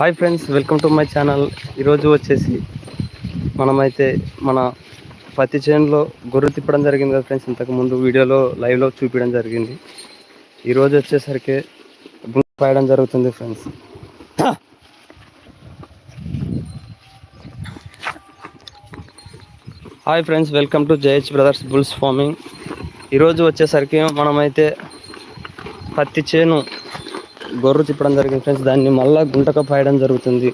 Hi friends welcome to my channel. ఈరోజు వచ్చేసి మనమైతే మన పత్తి చేనులో గొర్రె తిప్పడం జరిగింది కదా ఫ్రెండ్స్ ఇంతకు ముందు వీడియోలో లైవ్లో చూపించడం జరిగింది. ఈరోజు వచ్చేసరికి గుంట పాయడం జరుగుతుంది friends. Hi friends welcome to జయహెచ్ brothers bulls farming. ఈరోజు వచ్చేసరికి మనమైతే పత్తి చేను గొర్రు తిప్పడం జరిగింది. ఫ్రెండ్స్ దాన్ని మళ్ళా గుంటక పాయడం జరుగుతుంది.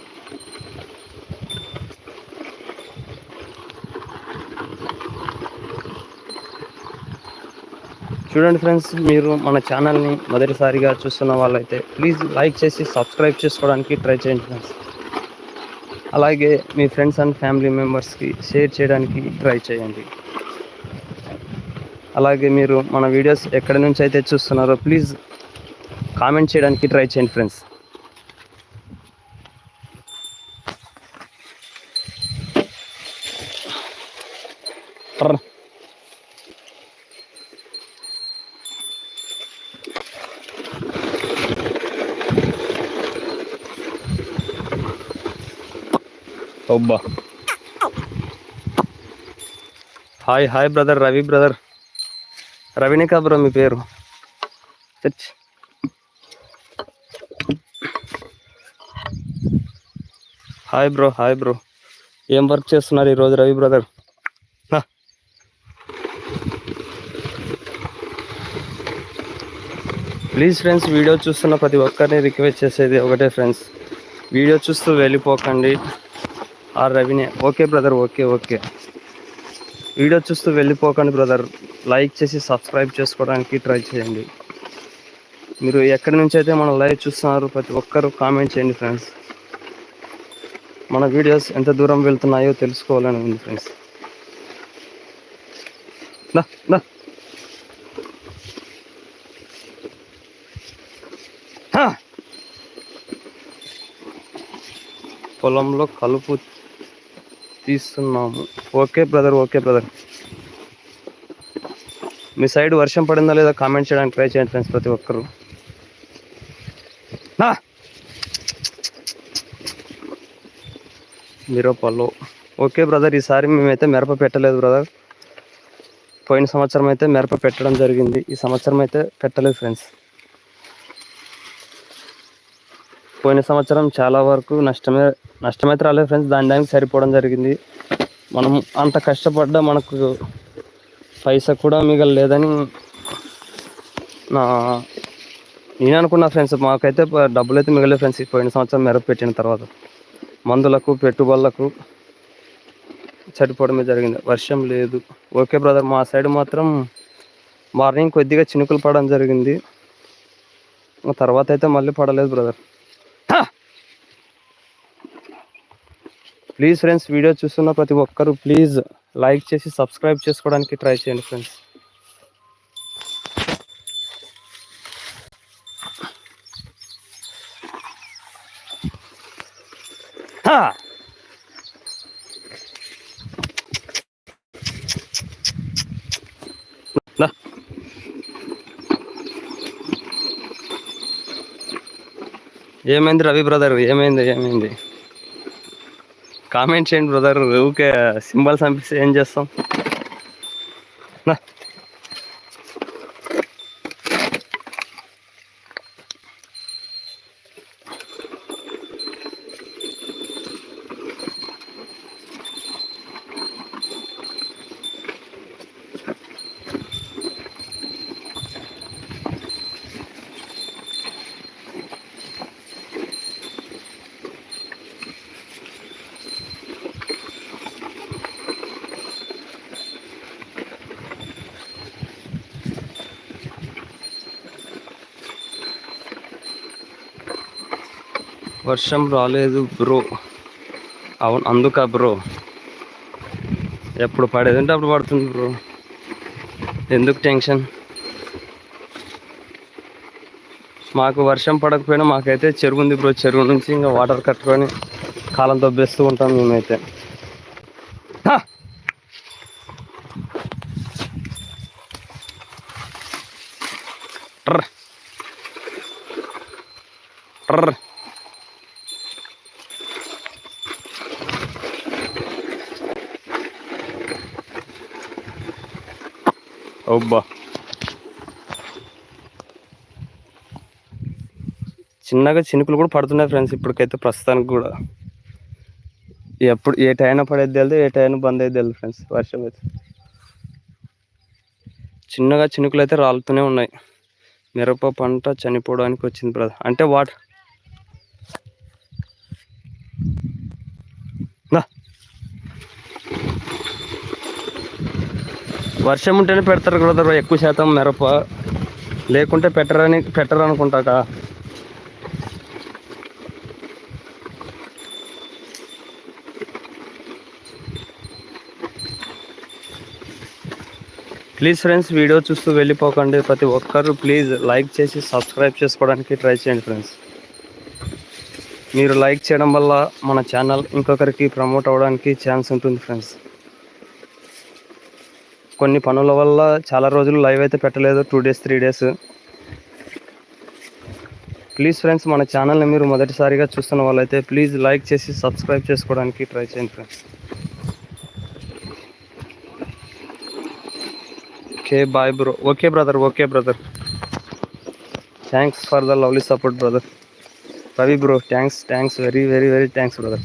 చూడండి ఫ్రెండ్స్ మీరు మన ఛానల్ని మొదటిసారిగా చూస్తున్న వాళ్ళైతే ప్లీజ్ లైక్ చేసి సబ్స్క్రైబ్ చేసుకోవడానికి ట్రై చేయండి ఫ్రెండ్స్. అలాగే మీ ఫ్రెండ్స్ అండ్ ఫ్యామిలీ మెంబర్స్కి షేర్ చేయడానికి ట్రై చేయండి. అలాగే మీరు మన వీడియోస్ ఎక్కడి నుంచి అయితే చూస్తున్నారో ప్లీజ్ కామెంట్ చేయడానికి ట్రై చేయండి ఫ్రెండ్స్. అబ్బా. Hi hi brother Ravi brother. రవినే కా బ్రో మీ పేరు? చచ్ హాయ్ బ్రో హాయ్ బ్రో ఏం వర్క్ చేస్తున్నారు ఈరోజు Ravi brother. Please friends video చూస్తున్న ప్రతి ఒక్కరిని రిక్వెస్ట్ చేసేది ఒకటే ఫ్రెండ్స్ వీడియో చూస్తూ వెళ్ళిపోకండి. ఆ రవినే. Okay brother okay okay video చూస్తూ వెళ్ళిపోకండి బ్రదర్ లైక్ చేసి సబ్స్క్రైబ్ చేసుకోవడానికి ట్రై చేయండి. మీరు ఎక్కడి నుంచి అయితే మన లైవ్ చూస్తున్నారు ప్రతి ఒక్కరు కామెంట్ చేయండి ఫ్రెండ్స్ మన వీడియోస్ ఎంత దూరం వెళ్తున్నాయో తెలుసుకోవాలని ఉంది ఫ్రెండ్స్ పొలంలో కలుపు తీస్తున్నాము. ఓకే బ్రదర్ ఓకే బ్రదర్ మీ సైడ్ వర్షం పడిందా లేదా? కామెంట్ చేయడానికి ట్రై చేయండి ఫ్రెండ్స్ ప్రతి ఒక్కరు. మిరపలో ఓకే బ్రదర్ ఈసారి మేమైతే మిరప పెట్టలేదు బ్రదర్ పోయిన సంవత్సరం అయితే మిరప పెట్టడం జరిగింది. ఈ సంవత్సరం అయితే పెట్టలేదు ఫ్రెండ్స్ పోయిన సంవత్సరం చాలా వరకు నష్టమే నష్టమైతే రాలేదు ఫ్రెండ్స్ దాని దానికి సరిపోవడం జరిగింది. మనం అంత కష్టపడ్డా మనకు పైసా కూడా మిగలలేదని నా నేను అనుకున్నా ఫ్రెండ్స్ మాకైతే డబ్బులు అయితే మిగలేదు ఫ్రెండ్స్ ఈ పోయిన సంవత్సరం మిరప పెట్టిన తర్వాత. మందులకు పెట్టుబడులకు చనిపోవడమే జరిగింది. వర్షం లేదు. ఓకే బ్రదర్ మా సైడ్ మాత్రం మార్నింగ్ కొద్దిగా చినుకులు పడడం జరిగింది. తర్వాత అయితే మళ్ళీ పడలేదు బ్రదర్. ప్లీజ్ ఫ్రెండ్స్ వీడియో చూస్తున్న ప్రతి ఒక్కరు ప్లీజ్ లైక్ చేసి సబ్స్క్రైబ్ చేసుకోవడానికి ట్రై చేయండి ఫ్రెండ్స్. ఏమైంది రవి బ్రదర్? ఏమైంది? ఏమైంది? కామెంట్ చేయండి బ్రదర్. ఊకే సింబల్స్ పంపిస్తే ఏం చేస్తాం? వర్షం రాలేదు బ్రో. అవును అందుక బ్రో. ఎప్పుడు పడేది అంటే అప్పుడు పడుతుంది బ్రో. ఎందుకు టెన్షన్? మాకు వర్షం పడకపోయినా మాకైతే చెరువు ఉంది బ్రో చెరువు నుంచి ఇంకా వాటర్ కట్టుకొని కాలం దొబ్బేస్తూ ఉంటాం మేమైతే. అబ్బా. చిన్నగా చినుకులు కూడా పడుతున్నాయి ఫ్రెండ్స్ ఇప్పటికైతే ప్రస్తుతానికి కూడా. ఎప్పుడు ఏ టైం పడేది తెలియదు ఏ టైం బంద్ అయ్యేది తెలియదు ఫ్రెండ్స్ వర్షం అయితే. చిన్నగా చినుకులు అయితే రాలుతూనే ఉన్నాయి. మిరప పంట చనిపోవడానికి వచ్చింది బ్రదర్. అంటే వాటర్ వర్షం ఉంటేనే పెడతారు బ్రదర్ ఎక్కువ శాతం మిరప. లేకుంటే పెట్టరని పెట్టరు అనుకుంటాక ప్లీజ్ ఫ్రెండ్స్ వీడియో చూస్తూ వెళ్ళిపోకండి. ప్రతి ఒక్కరు ప్లీజ్ లైక్ చేసి సబ్స్క్రైబ్ చేసుకోవడానికి ట్రై చేయండి ఫ్రెండ్స్. మీరు లైక్ చేయడం వల్ల మన ఛానల్ ఇంకొకరికి ప్రమోట్ అవ్వడానికి ఛాన్స్ ఉంటుంది ఫ్రెండ్స్. కొన్ని పనుల వల్ల చాలా రోజులు లైవ్ అయితే పెట్టలేదు. Two days three days please friends మన ఛానల్ని మీరు మొదటిసారిగా చూస్తున్న వాళ్ళైతే ప్లీజ్ లైక్ చేసి సబ్స్క్రైబ్ చేసుకోవడానికి ట్రై చేయండి friends okay bye bro okay brother okay brother thanks for the lovely support brother Ravi bro thanks thanks very very very thanks brother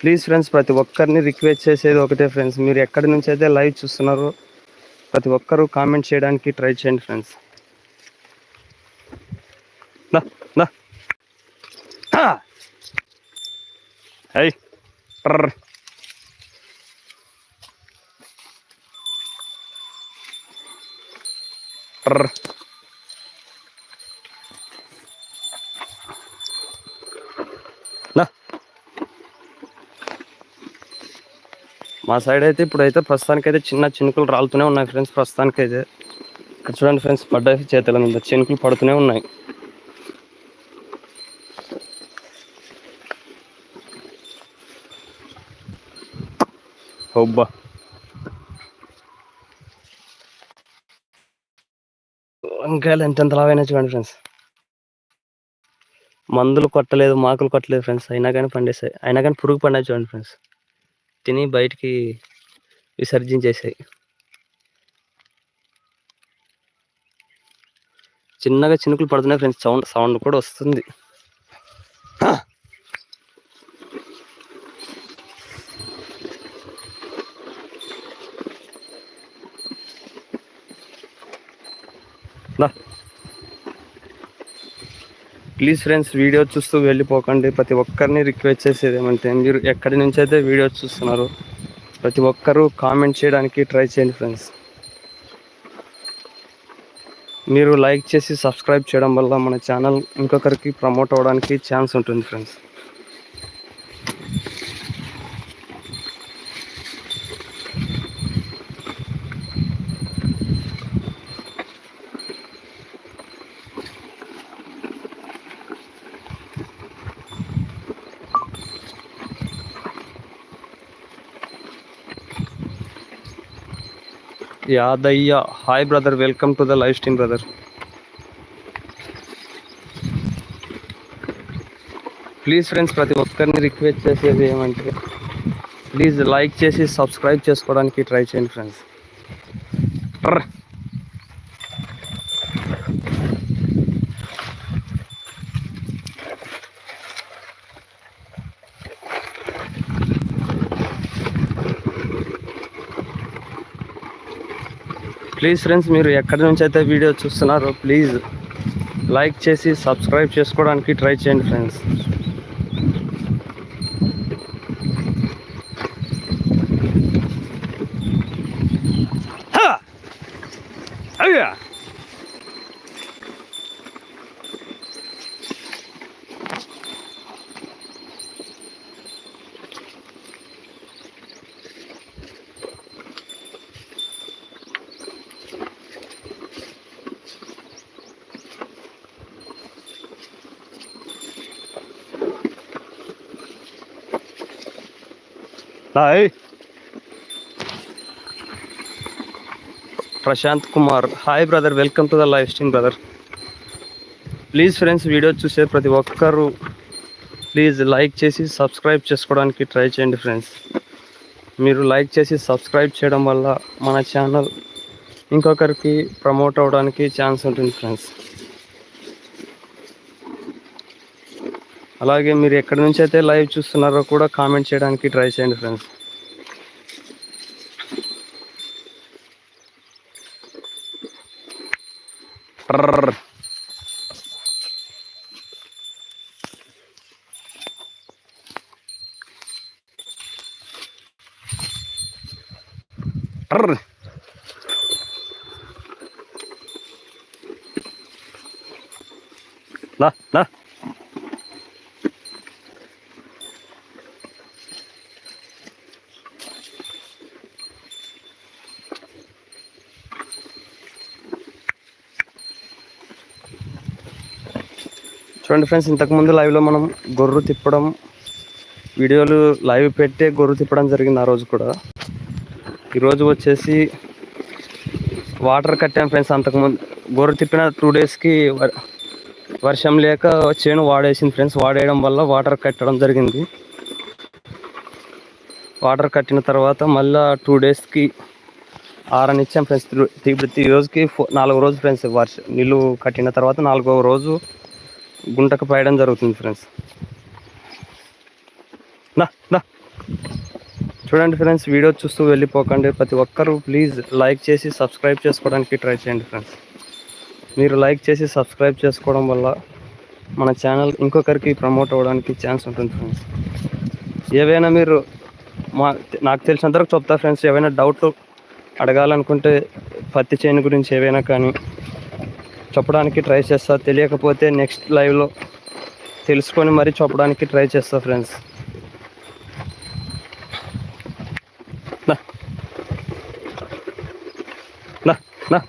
please friends ప్రతి ఒక్కరిని రిక్వెస్ట్ చేసేది ఒకటే ఫ్రెండ్స్ మీరు ఎక్కడి నుంచి అయితే లైవ్ చూస్తున్నారో ప్రతి ఒక్కరూ కామెంట్ చేయడానికి ట్రై చేయండి ఫ్రెండ్స్ దా దా హై ట్రర్ ట్రర్ దా మా సైడ్ అయితే ఇప్పుడైతే ప్రస్తుతానికైతే చిన్న చినుకులు రాలుతూనే ఉన్నాయి ఫ్రెండ్స్ ప్రస్తుతానికైతే ఇక్కడ చూడండి ఫ్రెండ్స్ పడ్డాయి చేతుల మీద చినుకులు పడుతూనే ఉన్నాయి. హొబ్బా వంకాయలు ఎంతెంత లావైనా చూడండి ఫ్రెండ్స్ మందులు కొట్టలేదు మాకులు కొట్టలేదు ఫ్రెండ్స్ అయినా కానీ పండేసాయి. అయినా కానీ పురుగు పండాయి చూడండి ఫ్రెండ్స్ తిని బయటికి విసర్జించేసాయి. చిన్నగా చినుకులు పడుతున్నాయి ఫ్రెండ్స్. సౌండ్ సౌండ్ కూడా వస్తుంది. దా. ప్లీజ్ ఫ్రెండ్స్ వీడియో చూస్తూ వెళ్ళిపోకండి. ప్రతి ఒక్కరిని రిక్వెస్ట్ చేసేది ఏమంటే మీరు ఎక్కడి నుంచి అయితే వీడియో చూస్తున్నారు ప్రతి ఒక్కరూ కామెంట్ చేయడానికి ట్రై చేయండి ఫ్రెండ్స్. మీరు లైక్ చేసి సబ్స్క్రైబ్ చేయడం వల్ల మన ఛానల్ ఇంకొకరికి ప్రమోట్ అవ్వడానికి ఛాన్స్ ఉంటుంది friends. Yadayya. Hi brother welcome to the live stream brother please friends ప్రతి ఒక్కరిని రిక్వెస్ట్ చేసేది ఏమంటే ప్లీజ్ లైక్ చేసి సబ్స్క్రైబ్ చేసుకోవడానికి ట్రై చేయండి ఫ్రెండ్స్ ప్లీజ్ ఫ్రెండ్స్ మీరు ఎక్కడి నుంచి అయితే వీడియో చూస్తున్నారో ప్లీజ్ లైక్ చేసి సబ్స్క్రైబ్ చేసుకోవడానికి ట్రై చేయండి ఫ్రెండ్స్. అయ్యా! Hi Prashant Kumar hi brother welcome to the live stream brother please friends video చూసే ప్రతి ఒక్కరు ప్లీజ్ లైక్ చేసి సబ్స్క్రైబ్ చేసుకోవడానికి ట్రై చేయండి ఫ్రెండ్స్ మీరు లైక్ చేసి సబ్స్క్రైబ్ చేయడం వల్ల మన ఛానల్ ఇంకొకరికి ప్రమోట్ అవ్వడానికి ఛాన్స్ ఉంటుంది ఫ్రెండ్స్ అలాగే మీరు ఎక్కడి నుంచి అయితే లైవ్ చూస్తున్నారో కూడా కామెంట్ చేయడానికి ట్రై చేయండి ఫ్రెండ్స్ ట్రర్. నా నా చూడండి ఫ్రెండ్స్ ఇంతకుముందు లైవ్లో మనం గొర్రు తిప్పడం వీడియోలు లైవ్ పెట్టే గొర్రు తిప్పడం జరిగింది ఆ రోజు కూడా. ఈరోజు వచ్చేసి వాటర్ కట్టాం ఫ్రెండ్స్ అంతకుముందు గొర్రె తిప్పిన టూ డేస్కి వర్షం లేక చేను వాడేసింది ఫ్రెండ్స్ వాడేయడం వల్ల వాటర్ కట్టడం జరిగింది. వాటర్ కట్టిన తర్వాత మళ్ళా టూ డేస్కి ఆరనిచ్చాం ఫ్రెండ్స్ ప్రతి రోజుకి ఫో నాలుగో రోజు ఫ్రెండ్స్ వర్ష నీళ్ళు కట్టిన తర్వాత నాలుగో రోజు గుంటకు పయడం జరుగుతుంది ఫ్రెండ్స్ నా నా చూడండి ఫ్రెండ్స్ వీడియో చూస్తూ వెళ్ళిపోకండి. ప్రతి ఒక్కరూ ప్లీజ్ లైక్ చేసి సబ్స్క్రైబ్ చేసుకోవడానికి ట్రై చేయండి ఫ్రెండ్స్ మీరు లైక్ చేసి సబ్స్క్రైబ్ చేసుకోవడం వల్ల మన ఛానల్ ఇంకొకరికి ప్రమోట్ అవ్వడానికి ఛాన్స్ ఉంటుంది ఫ్రెండ్స్ ఏవైనా మీరు మా నాకు తెలిసినంతవరకు చెప్తా ఫ్రెండ్స్ ఏవైనా డౌట్లు అడగాలనుకుంటే పత్తి చేను గురించి ఏవైనా కానీ చెప్పడానికి ట్రై చేస్తా. తెలియకపోతే నెక్స్ట్ లైవ్లో తెలుసుకొని మరీ చెప్పడానికి ట్రై చేస్తా ఫ్రెండ్స్ నా. నా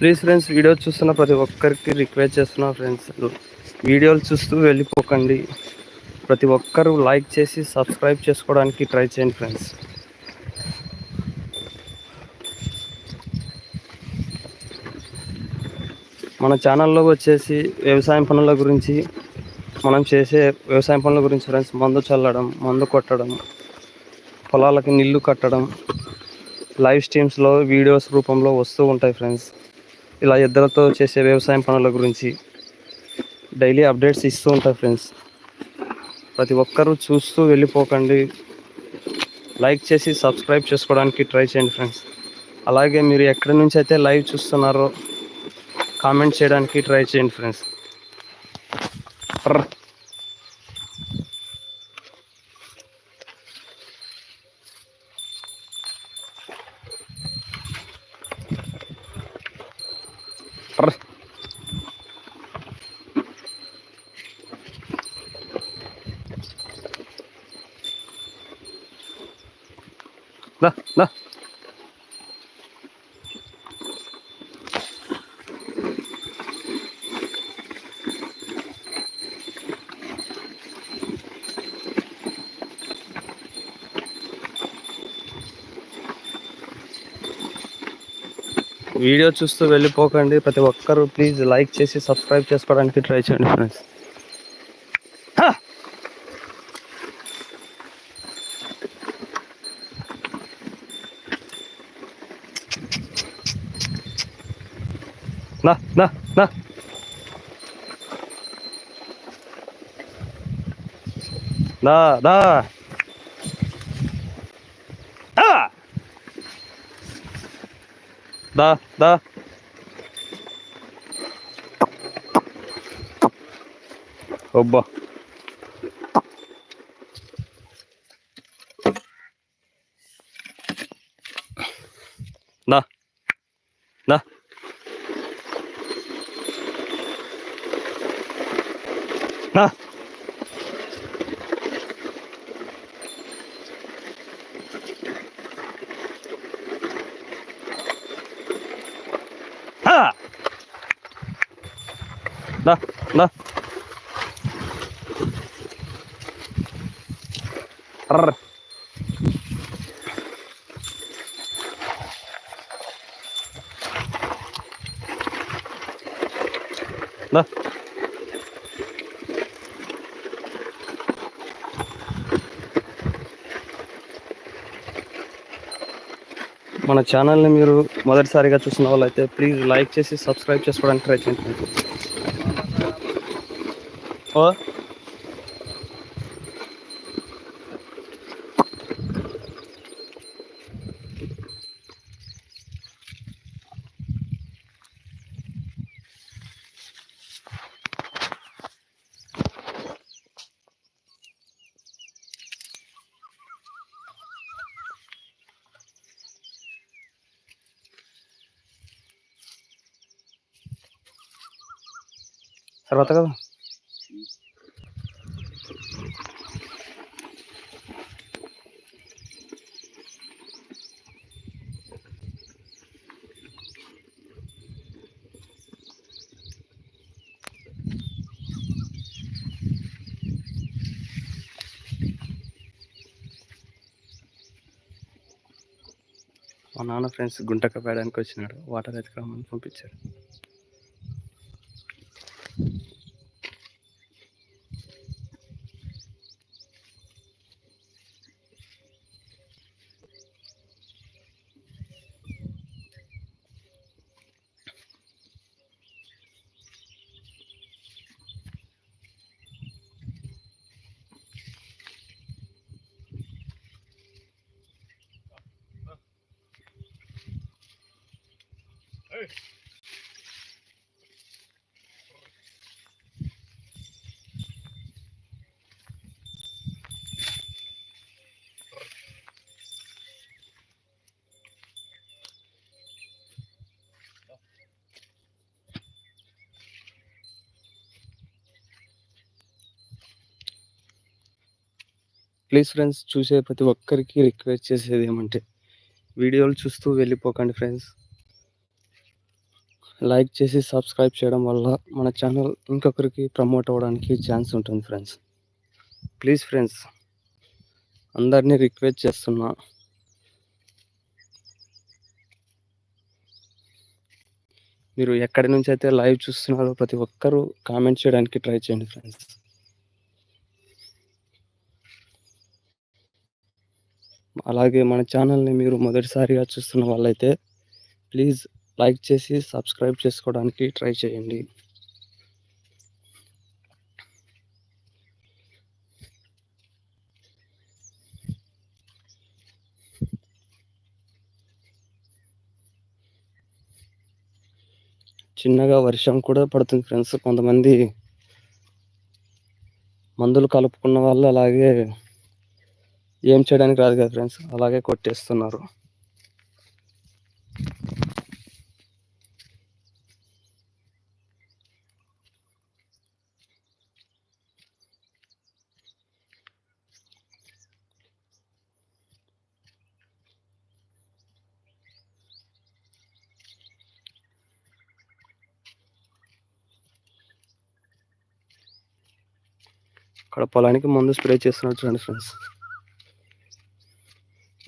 ప్లీజ్ ఫ్రెండ్స్ వీడియో చూస్తున్న ప్రతి ఒక్కరికి రిక్వెస్ట్ చేస్తున్నా ఫ్రెండ్స్ వీడియోలు చూస్తూ వెళ్ళిపోకండి. ప్రతి ఒక్కరూ లైక్ చేసి సబ్స్క్రైబ్ చేసుకోవడానికి ట్రై చేయండి ఫ్రెండ్స్ మన ఛానల్లో వచ్చేసి వ్యవసాయం పనుల గురించి మనం చేసే వ్యవసాయం పనుల గురించి ఫ్రెండ్స్ మందు చల్లడం మందు కొట్టడం పొలాలకి నీళ్ళు కట్టడం లైవ్ స్ట్రీమ్స్లో వీడియోస్ రూపంలో వస్తూ ఉంటాయి ఫ్రెండ్స్ ఇలా ఇద్దరితో చేసే వ్యవసాయం పనుల గురించి డైలీ అప్డేట్స్ ఇస్తూ ఉంటాయి ఫ్రెండ్స్. ప్రతి ఒక్కరూ చూస్తూ వెళ్ళిపోకండి. లైక్ చేసి సబ్స్క్రైబ్ చేసుకోవడానికి ట్రై చేయండి ఫ్రెండ్స్. అలాగే మీరు ఎక్కడి నుంచి అయితే లైవ్ చూస్తున్నారో కామెంట్ చేయడానికి ట్రై చేయండి ఫ్రెండ్స్ దా దా వీడియో చూస్తూ వెళ్ళిపోకండి. ప్రతి ఒక్కరూ ప్లీజ్ లైక్ చేసి సబ్స్క్రైబ్ చేసుకోవడానికి ట్రై చేయండి ఫ్రెండ్స్ నా నా. నా నా. ఆ! దా దా ఒబ్బా దా దా దా హా దా దా. Rrr. దా. మన ఛానల్ని మీరు మొదటిసారిగా చూసిన వాళ్ళైతే ప్లీజ్ లైక్ చేసి సబ్స్క్రైబ్ చేసుకోవడానికి ట్రై చేయండి. ఓ తర్వాత కదా మా నాన్న ఫ్రెండ్స్ గుంటక పేయడానికి వచ్చినాడు వాటర్ ఎత్తుకురమ్మని పంపించాడు ప్లీజ్ ఫ్రెండ్స్ చూసే ప్రతి ఒక్కరికి రిక్వెస్ట్ చేసేది ఏమంటే వీడియోలు చూస్తూ వెళ్ళిపోకండి ఫ్రెండ్స్ లైక్ చేసి సబ్స్క్రైబ్ చేయడం వల్ల మన ఛానల్ ఇంకొకరికి ప్రమోట్ అవ్వడానికి ఛాన్స్ ఉంటుంది ఫ్రెండ్స్. ప్లీజ్ ఫ్రెండ్స్ అందరినీ రిక్వెస్ట్ చేస్తున్నా. మీరు ఎక్కడి నుంచి అయితే లైవ్ చూస్తున్నారో ప్రతి ఒక్కరూ కామెంట్ చేయడానికి ట్రై చేయండి ఫ్రెండ్స్. అలాగే మన ఛానల్ని మీరు మొదటిసారిగా చూస్తున్న వాళ్ళైతే ప్లీజ్ లైక్ చేసి సబ్స్క్రైబ్ చేసుకోవడానికి ట్రై చేయండి. చిన్నగా వర్షం కూడా పడుతుంది ఫ్రెండ్స్. కొంతమంది మందులు కలుపుకున్న వాళ్ళు అలాగే ఏం చేయడానికి రాదు కదా ఫ్రెండ్స్. అలాగే కొట్టేస్తున్నారు. ఇక్కడ పొలానికి ముందు స్ప్రే చేస్తున్నారు చూడండి ఫ్రెండ్స్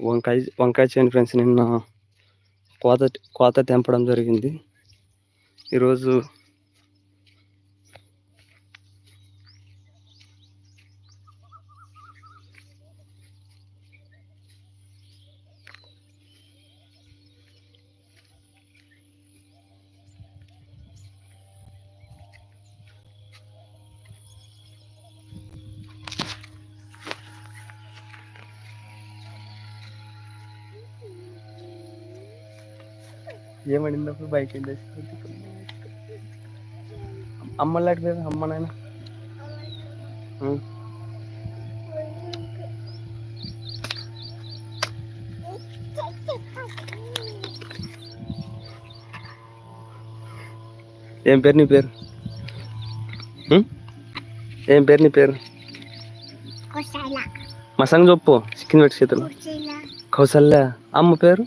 వంకాయ వంకాయ చేయండి ఫ్రెండ్స్ నిన్న కోత కోత తెంపడం జరిగింది. ఈరోజు ఏమడిందప్పుడు బైక్ వెళ్ళేసి అమ్మ లాంటి పేరు అమ్మ నాయన. ఏం పేరు నీ పేరు? ఏం పేరు నీ పేరు. మా సంగ చెప్పు చికెన్ పెట్టి చేతులు. కౌసల్య అమ్మ పేరు?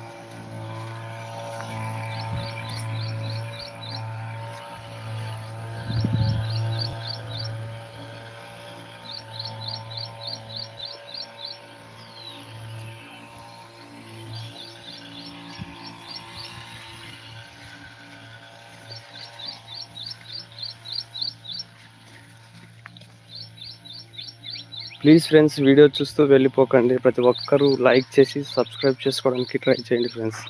ప్లీజ్ ఫ్రెండ్స్ వీడియో చూస్తూ వెళ్ళిపోకండి. ప్రతి ఒక్కరూ లైక్ చేసి సబ్స్క్రైబ్ చేసుకోవడానికి ట్రై చేయండి ఫ్రెండ్స్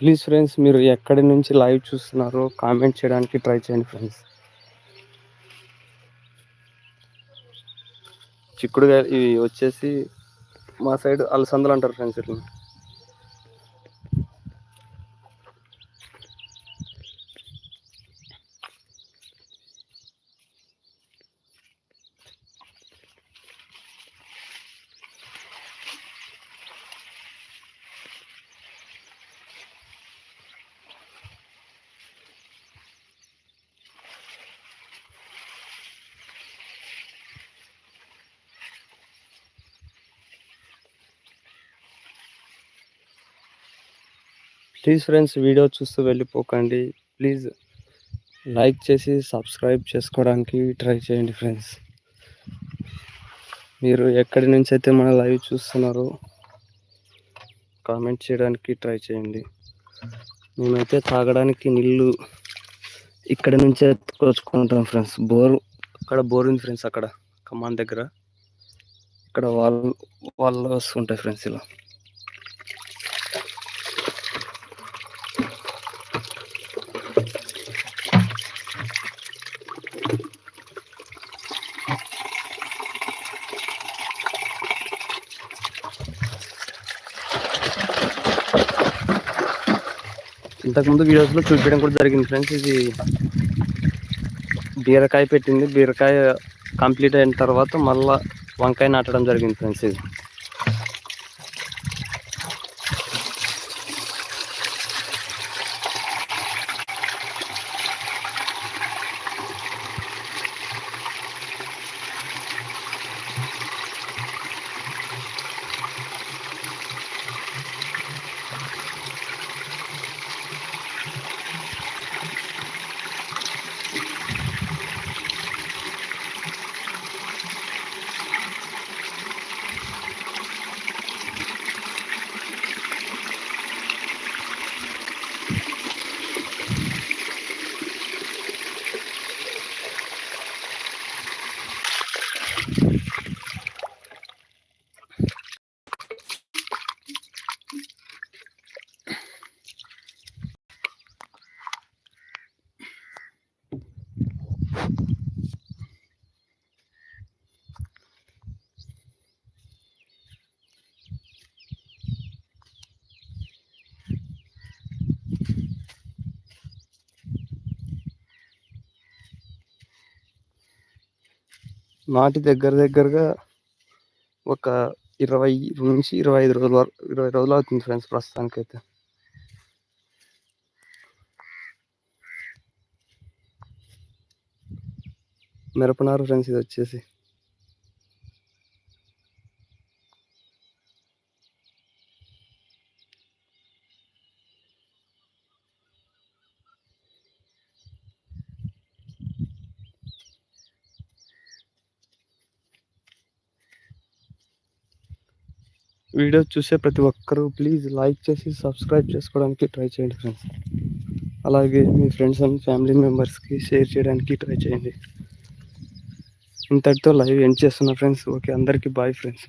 ప్లీజ్ ఫ్రెండ్స్ మీరు ఎక్కడి నుంచి లైవ్ చూస్తున్నారో కామెంట్ చేయడానికి ట్రై చేయండి ఫ్రెండ్స్. చిక్కుడుగా ఇవి వచ్చేసి మా సైడ్ అలసందలు అంటారు ఫ్రెండ్స్ ఇట్లా. ప్లీజ్ ఫ్రెండ్స్ వీడియో చూస్తూ వెళ్ళిపోకండి. ప్లీజ్ లైక్ చేసి సబ్స్క్రైబ్ చేసుకోవడానికి ట్రై చేయండి ఫ్రెండ్స్ మీరు ఎక్కడి నుంచి అయితే మన లైవ్ చూస్తున్నారో కామెంట్ చేయడానికి ట్రై చేయండి. మేమైతే తాగడానికి నీళ్ళు ఇక్కడ నుంచే ఎత్తుకొచ్చుకుంటాం ఫ్రెండ్స్ బోర్ అక్కడ బోర్ ఉంది ఫ్రెండ్స్ అక్కడ. కమాన్ దగ్గర. ఇక్కడ వాళ్ళు వాళ్ళు వస్తుంటాయి ఫ్రెండ్స్ ఇలా. ఇంతకుముందు వీడియోస్లో చూపించడం కూడా జరిగింది ఫ్రెండ్స్. ఇది బీరకాయ పెట్టింది. బీరకాయ కంప్లీట్ అయిన తర్వాత మళ్ళీ వంకాయ నాటడం జరిగింది ఫ్రెండ్స్ ఇది. నాటి దగ్గర దగ్గరగా ఒక ఇరవై నుంచి ఇరవై ఐదు రోజుల వరకు ఇరవై రోజులు అవుతుంది ఫ్రెండ్స్ ప్రస్తుతానికైతే. మిరపనారు ఫ్రెండ్స్ ఇది వచ్చేసి. వీడియో చూసే ప్రతి ఒక్కరూ ప్లీజ్ లైక్ చేసి సబ్స్క్రైబ్ చేసుకోవడానికి ట్రై చేయండి ఫ్రెండ్స్. అలాగే మీ ఫ్రెండ్స్ అండ్ ఫ్యామిలీ మెంబర్స్కి షేర్ చేయడానికి ట్రై చేయండి. ఇంతటితో లైవ్ ఎండ్ చేస్తున్నా ఫ్రెండ్స్. ఓకే అందరికీ బాయ్ ఫ్రెండ్స్.